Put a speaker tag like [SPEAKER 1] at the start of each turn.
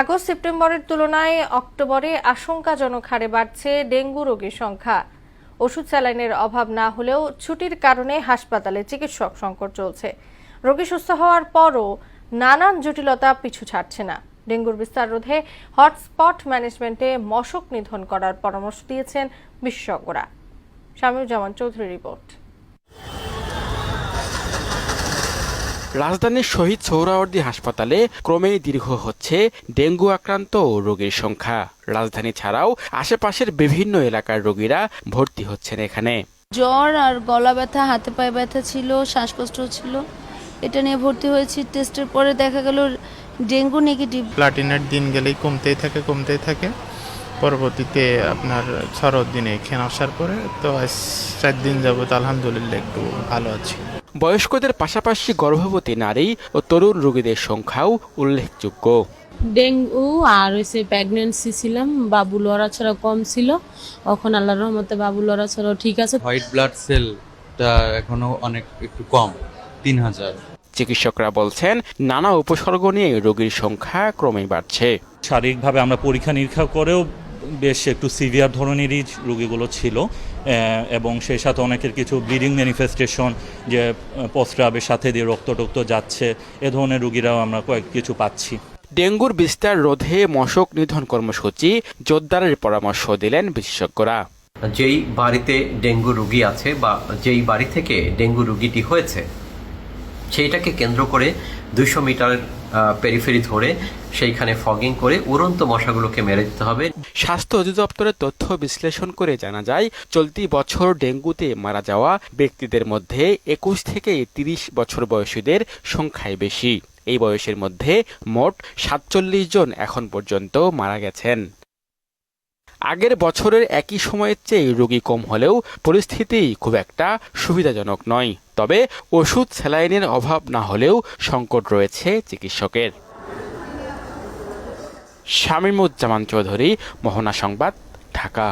[SPEAKER 1] August সেপ্টেম্বরের তুলনায় অক্টোবরে আশঙ্কাজনক হারে বাড়ছে ডেঙ্গু রোগীর সংখ্যা। ওষুধ স্যালাইনের অভাব না হলেও ছুটির কারণে হাসপাতালে চিকিৎসক সংকট চলছে। রোগী সুস্থ হওয়ার পরও নানান জটিলতা পিছু ছাড়ছে না। ডেঙ্গুর বিস্তার রোধে হটস্পট ম্যানেজমেন্টে মশক নিধন করার পরামর্শ দিয়েছেন বিশেষজ্ঞরা। শামীউজ্জামান চৌধুরী রিপোর্ট।
[SPEAKER 2] রাজধানীর শহীদ সোহরাওয়ার্দী হাসপাতালে ক্রমেই দীর্ঘ হচ্ছে ডেঙ্গু আক্রান্ত রোগীর সংখ্যা। রাজধানী ছাড়াও আশেপাশের বিভিন্ন এলাকার রোগীরা ভর্তি হচ্ছেন এখানে।
[SPEAKER 3] জ্বর আর গলা ব্যথা হাতে পায়ে ব্যথা ছিল শ্বাসকষ্ট ছিল। এটা নিয়ে ভর্তি হয়েছি। টেস্টের পরে দেখা গেল ডেঙ্গু নেগেটিভ।
[SPEAKER 4] প্লাটিনের দিন গেলেই কমতেই থাকে কমতেই থাকে। পরবর্তীতে আপনার ছড়র দিনে এখানে আসার পরে তো আজ চার দিন যাবত আলহামদুলিল্লাহ একটু ভালো আছি।
[SPEAKER 2] বয়স্কদের পাশাপাশি গর্ভবতী নারী ও তরুণ রোগীদের সংখ্যাও উল্লেখযোগ্য।
[SPEAKER 5] ডেঙ্গু আর হয়েছে প্রেগনেন্সি ছিলাম বাবু লড়াছড়া কম ছিল। এখন আল্লাহর রহমতে বাবু লড়াছড়াও ঠিক আছে।
[SPEAKER 6] হোয়াইট ব্লাড সেলটা এখনও অনেক একটু কম তিন হাজার।
[SPEAKER 2] চিকিৎসকরা বলছেন নানা উপসর্গ নিয়ে রোগীর সংখ্যা ক্রমেই বাড়ছে।
[SPEAKER 7] শারীরিকভাবে আমরা পরীক্ষা নিরীক্ষা করেও বেশ একটু সিভিয়ার ধরনেরই রোগীগুলো ছিল এবং সেই সাথে অনেকের কিছু ব্লিডিং ম্যানিফেস্টেশন যে প্রস্রাবের সাথে দিয়ে রক্ত টক্ত যাচ্ছে এ ধরনের রোগীরাও আমরা কয়েক কিছু পাচ্ছি।
[SPEAKER 2] ডেঙ্গুর বিস্তার রোধে মশক নিধন কর্মসূচি জোরদারের পরামর্শ দিলেন বিশেষজ্ঞরা।
[SPEAKER 8] যেই বাড়িতে ডেঙ্গু রুগী আছে বা যেই বাড়ি থেকে ডেঙ্গু রুগীটি হয়েছে সেইটাকে কেন্দ্র করে দুইশো মিটারের পেরিফেরি ধরে সেইখানে ফগিং করে উড়ন্ত মশাগুলোকে মেরে দিতে হবে।
[SPEAKER 2] স্বাস্থ্য অধিদপ্তরের তথ্য বিশ্লেষণ করে জানা যায়, চলতি বছর ডেঙ্গুতে মারা যাওয়া ব্যক্তিদের মধ্যে একুশ থেকে তিরিশ বছর বয়সীদের সংখ্যাই বেশি। এই বয়সের মধ্যে মোট সাতচল্লিশ জন এখন পর্যন্ত মারা গেছেন। আগের বছরের একই সময়ের চেয়ে রোগী কম হলেও পরিস্থিতি খুব একটা সুবিধাজনক নয়। তবে ওষুধ স্যালাইনের অভাব না হলেও সংকট রয়েছে চিকিৎসকের। শামীমুজ্জামান চৌধুরী, মোহনা সংবাদ, ঢাকা।